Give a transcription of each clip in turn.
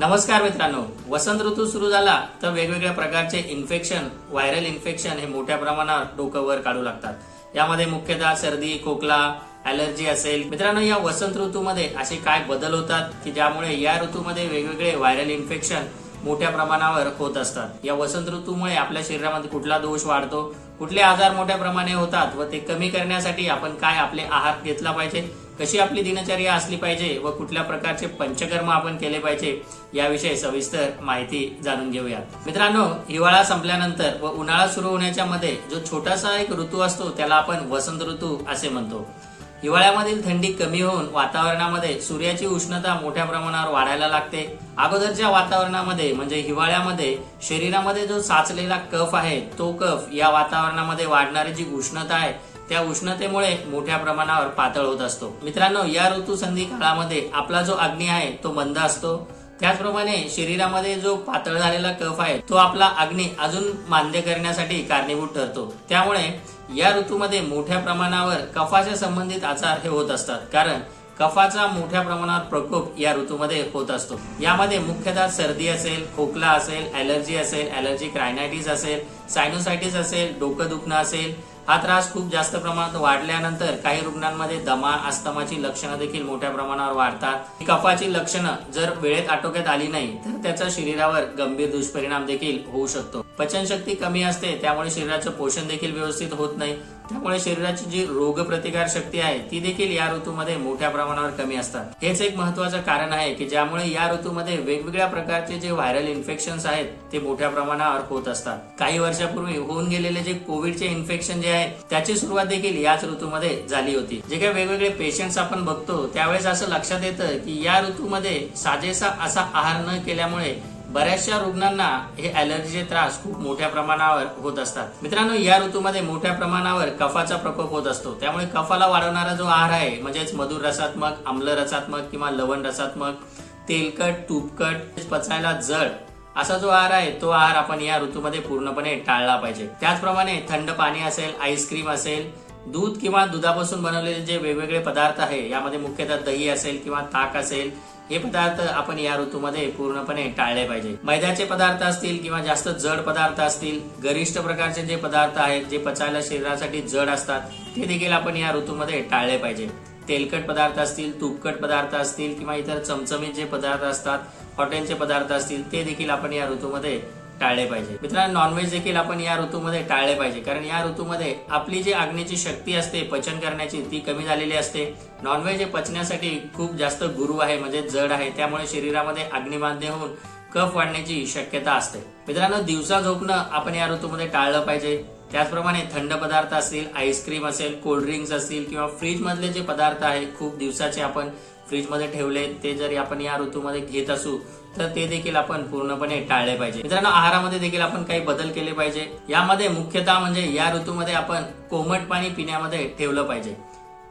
नमस्कार मित्रांनो वसंत ऋतू सुरू झाला तर वेगवेगळ्या प्रकारचे इन्फेक्शन व्हायरल इन्फेक्शन हे मोठ्या प्रमाणावर डोकंवर काढू लागतात. यामध्ये मुख्यतः सर्दी खोकला ॲलर्जी असेल. मित्रांनो या वसंत ऋतूमध्ये असे काय बदल होतात की ज्यामुळे या ऋतूमध्ये वेगवेगळे व्हायरल इन्फेक्शन मोठ्या प्रमाणावर होत असतात. या वसंत ऋतूमुळे आपल्या शरीरामध्ये कुठला दोष वाढतो कुठले आजार मोठ्या प्रमाणे होतात व ते कमी करण्यासाठी आपण काय आपले आहार घेतला पाहिजे कशी आपली दिनचर्या असली पाहिजे व कुठल्या प्रकारचे पंचकर्म आपण केले पाहिजे याविषयी सविस्तर माहिती जाणून घेऊयात. मित्रांनो हिवाळा संपल्यानंतर व उन्हाळा सुरू होण्याच्या मध्ये जो छोटासा एक ऋतू असतो त्याला आपण वसंत ऋतू असे म्हणतो. हिवाळ्यामधील थंडी कमी होऊन वातावरणामध्ये सूर्याची उष्णता मोठ्या प्रमाणावर वाढायला लागते. अगोदरच्या वातावरणामध्ये म्हणजे हिवाळ्यामध्ये शरीरामध्ये जो साचलेला कफ आहे तो कफ या वातावरणामध्ये वाढणारी जी उष्णता आहे त्या उष्णतेमुळे मोठ्या प्रमाणावर पातळ होत असतो. मित्रांनो या ऋतू संधी काळामध्ये आपला जो अग्नी आहे तो मंद असतो. त्याचप्रमाणे शरीरामध्ये जो पातळ झालेला कफ आहे तो आपला अग्नी अजून मान्य करण्यासाठी कारणीभूत ठरतो. त्यामुळे या ऋतूमध्ये मोठ्या प्रमाणावर कफाच्या संबंधित आजार हे होत असतात. कारण कफाचा मोठ्या प्रमाणावर प्रकोप या ऋतूमध्ये होत असतो. यामध्ये मुख्यतः सर्दी असेल खोकला असेल ॲलर्जी असेल ॲलर्जी क्रायनायटिस असेल सायनोसायटिस असेल डोकं दुखणं असेल. हा त्रास खूप जास्त प्रमाणात वाढल्यानंतर काही रुग्णांमध्ये दमा अस्तमाची लक्षणं देखील मोठ्या प्रमाणावर वाढतात. ही कफाची लक्षणं जर वेळेत आटोक्यात आली नाही तर त्याचा शरीरावर गंभीर दुष्परिणाम देखील होऊ शकतो. पचनशक्ती कमी असते त्यामुळे शरीराचं पोषण देखील व्यवस्थित होत नाही. त्यामुळे शरीराची जी रोगप्रतिकार शक्ती आहे ती देखील या ऋतूमध्ये मोठ्या प्रमाणावर कमी असतात. हेच एक महत्वाचं कारण आहे की ज्यामुळे या ऋतूमध्ये वेगवेगळ्या प्रकारचे जे व्हायरल इन्फेक्शन आहेत ते मोठ्या प्रमाणावर होत असतात. काही वर्षापूर्वी होऊन गेलेले जे कोविडचे इन्फेक्शन जे आहे त्याची सुरुवात देखील याच ऋतूमध्ये झाली होती. जे काही वेगवेगळे पेशंट्स आपण बघतो त्यावेळेस असं लक्षात येतं की या ऋतूमध्ये साजेसा असा आहार न केल्यामुळे बऱ्याचशा रुग्णांना हे ॲलर्जीचे त्रास खूप मोठ्या प्रमाणावर होत असतात. मित्रांनो या ऋतूमध्ये मोठ्या प्रमाणावर कफाचा प्रकोप होत असतो. त्यामुळे कफाला वाढवणारा जो आहार आहे म्हणजेच मधुर रसात्मक आम्ल रसात्मक किंवा लवण रसात्मक तेलकट तूपकट पचायला जड असा जो आहार आहे तो आहार आपण या ऋतूमध्ये पूर्णपणे टाळला पाहिजे. त्याचप्रमाणे थंड पाणी असेल आईस्क्रीम असेल दूध किंवा दुधापासून बनवलेले जे वेगवेगळे पदार्थ आहे यामध्ये मुख्यतः दही असेल किंवा ताक असेल हे पदार्थ आपण या ऋतूमध्ये पूर्णपणे टाळले पाहिजे. मैद्याचे पदार्थ असतील किंवा जास्त जड पदार्थ असतील गरिष्ठ प्रकारचे जे पदार्थ आहेत जे पचायला शरीरासाठी जड असतात ते देखील आपण या ऋतूमध्ये टाळले पाहिजे. तेलकट पदार्थ असतील तुपकट पदार्थ असतील किंवा इतर चमचमीत जे पदार्थ असतात हॉटेलचे पदार्थ असतील ते देखील आपण या ऋतूमध्ये टाळले पाहिजे. मित्रांनो नॉनव्हेज देखील आपण या ऋतूमध्ये टाळले पाहिजे. कारण या ऋतूमध्ये आपली जी आग्नेची शक्ती असते पचन करण्याची ती कमी झालेली असते. नॉनव्हेज हे पचण्यासाठी खूप जास्त गुरु आहे म्हणजे जड आहे. त्यामुळे शरीरामध्ये अग्निबाध्य होऊन कफ वाढण्याची शक्यता असते. मित्रांनो दिवसा झोपणं आपण या ऋतूमध्ये टाळलं पाहिजे. त्याचप्रमाणे थंड पदार्थ असतील आईस्क्रीम असेल कोल्ड्रिंक्स असतील किंवा फ्रीज मधले जे पदार्थ आहे खूप दिवसाचे आपण फ्रीजमध्ये ठेवले ते जरी आपण या ऋतूमध्ये घेत असू तर ते देखील आपण पूर्णपणे टाळले पाहिजे. मित्रांनो आहारामध्ये देखील आपण काही बदल केले पाहिजे. यामध्ये मुख्यतः म्हणजे या ऋतूमध्ये आपण कोमट पाणी पिण्यामध्ये ठेवलं पाहिजे.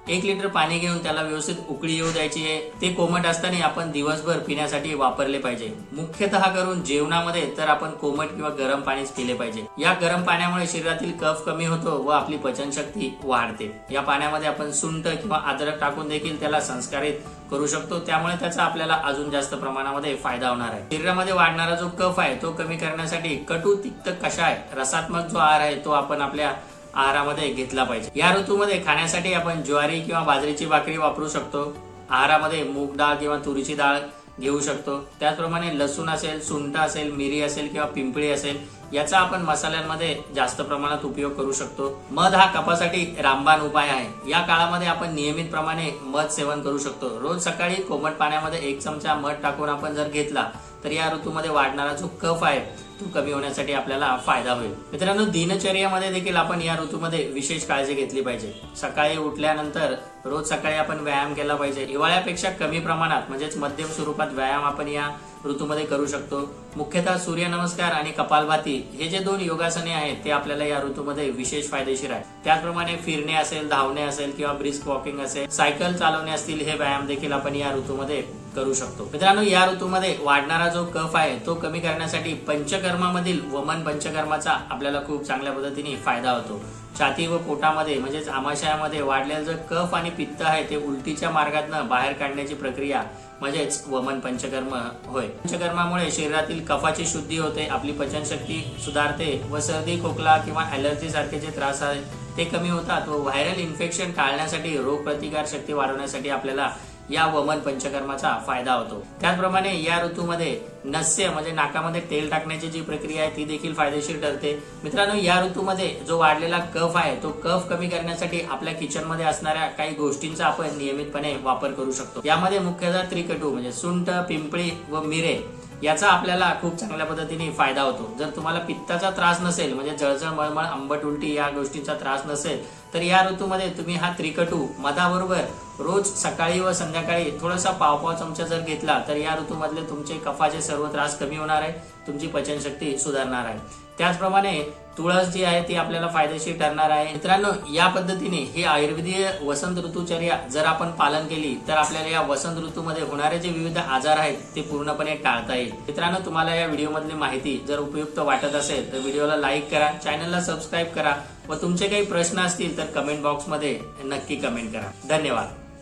एक लिटर पाणी घेऊन त्याला व्यवस्थित उकळी येऊ द्यायची आहे. ते कोमट असताना आपण दिवसभर पिण्यासाठी वापरले पाहिजे. मुख्यतः करून जेवणामध्ये तर आपण कोमट किंवा गरम पाणीच पिले पाहिजे. या गरम पाण्यामुळे शरीरातील कफ कमी होतो व आपली पचनशक्ती वाढते. या पाण्यामध्ये आपण सुंठ किंवा अद्रक टाकून देखील त्याला संस्कारित करू शकतो. त्यामुळे त्याचा आपल्याला अजून जास्त प्रमाणामध्ये फायदा होणार आहे. शरीरामध्ये वाढणारा जो कफ आहे तो कमी करण्यासाठी कटू तिक्त कषाय रसात्मक जो आहार आहे तो आपण आपल्या आहारामध्ये घेतला पाहिजे. या ऋतूमध्ये खाण्यासाठी आपण ज्वारी किंवा बाजरीची भाकरी वापरू शकतो. आहारामध्ये मूग डाळ किंवा तुरीची डाळ घेऊ शकतो. त्याचप्रमाणे लसूण असेल सुंठ असेल मिरी असेल किंवा पिंपळी असेल याचा आपण मसाल्यांमध्ये जास्त प्रमाणात उपयोग करू शकतो. मध हा कपासाठी रामबाण उपाय आहे. या काळामध्ये आपण नियमित प्रमाणे मध सेवन करू शकतो. रोज सकाळी कोमट पाण्यामध्ये एक चमचा मध टाकून आपण जर घेतला तर या ऋतूमध्ये वाढणारा जो कफ आहे कमी होण्यासाठी आपल्याला फायदा होईल. मित्रांनो दिनचर्यामध्ये देखील आपण या ऋतूमध्ये विशेष काळजी घेतली पाहिजे. सकाळी उठल्यानंतर रोज सकाळी आपण व्यायाम केला पाहिजे. हिवाळ्यापेक्षा कमी प्रमाणात म्हणजेच मध्यम स्वरूपात व्यायाम आपण या ऋतूमध्ये करू शकतो. मुख्यतः सूर्यनमस्कार आणि कपालभाती हे जे दोन योगासने आहेत ते आपल्याला या ऋतूमध्ये विशेष फायदेशीर आहे त्याचप्रमाणे फिरणे असेल धावणे असेल किंवा ब्रिस्क वॉकिंग असेल सायकल चालवणे असतील हे व्यायाम देखील आपण या ऋतूमध्ये करू शकतो. मित्रांनो या ऋतूमध्ये वाढणारा जो कफ आहे तो कमी करण्यासाठी पंचकर्मामधील वमन पंचकर्माचा आपल्याला खूप चांगल्या पद्धतीने फायदा होतो. छाती व पोटामध्ये म्हणजेच आमाशयामध्ये वाढलेलं जे कफ आणि पित्त आहे ते उलटीच्या मार्गातनं बाहेर काढण्याची प्रक्रिया म्हणजेच वमन पंचकर्म होय. पंचकर्मामुळे शरीरातील कफाची शुद्धी होते आपली पचनशक्ती सुधारते व सर्दी खोकला किंवा ॲलर्जी सारखे जे त्रास आहेत ते कमी होतात व व्हायरल इन्फेक्शन टाळण्यासाठी रोगप्रतिकार शक्ती वाढवण्यासाठी आपल्याला या वमन पंचकर्माचा फायदा होतो. त्याचप्रमाणे या ऋतूमध्ये नस्य म्हणजे नाकामध्ये तेल टाकण्याची जी प्रक्रिया आहे ती देखील फायदेशीर ठरते. मित्रांनो या ऋतूमध्ये जो वाढलेला कफ आहे तो कफ कमी करण्यासाठी आपल्या किचनमध्ये असणाऱ्या काही गोष्टींचा आपण नियमितपणे वापर करू शकतो. यामध्ये मुख्यतः त्रिकटू म्हणजे सुंट पिंपळी व मिरे याचा आपल्याला खूप चांगल्या पद्धतीने फायदा होतो. जर तुम्हाला पित्ताचा त्रास नसेल म्हणजे जळजळ मळमळ आंबट उलटी या गोष्टींचा त्रास नसेल तर या ऋतूमध्ये तुम्ही हा त्रिकटू मधाबरोबर रोज सकाळी व संध्याकाळी थोडासा पाव पाव चमचा जर घेतला तर या ऋतूमधले तुमचे कफाचे सर्व त्रास कमी होणार आहे तुमची पचनशक्ती सुधारणार आहे. त्याचप्रमाणे तुळस जी आहे ती आपल्याला फायदेशीर ठरणार आहे. मित्रांनो या पद्धतीने ही आयुर्वेदीय वसंत ऋतूचर्या जर आपण पालन केली तर आपल्याला या वसंत ऋतूमध्ये होणारे जे विविध आजार आहेत ते पूर्णपणे टाळता येईल. मित्रांनो तुम्हाला या व्हिडिओमधली माहिती जर उपयुक्त वाटत असेल तर व्हिडिओला लाईक करा चॅनलला सबस्क्राईब करा व तुमचे काही प्रश्न असतील तर कमेंट बॉक्समध्ये नक्की कमेंट करा. धन्यवाद.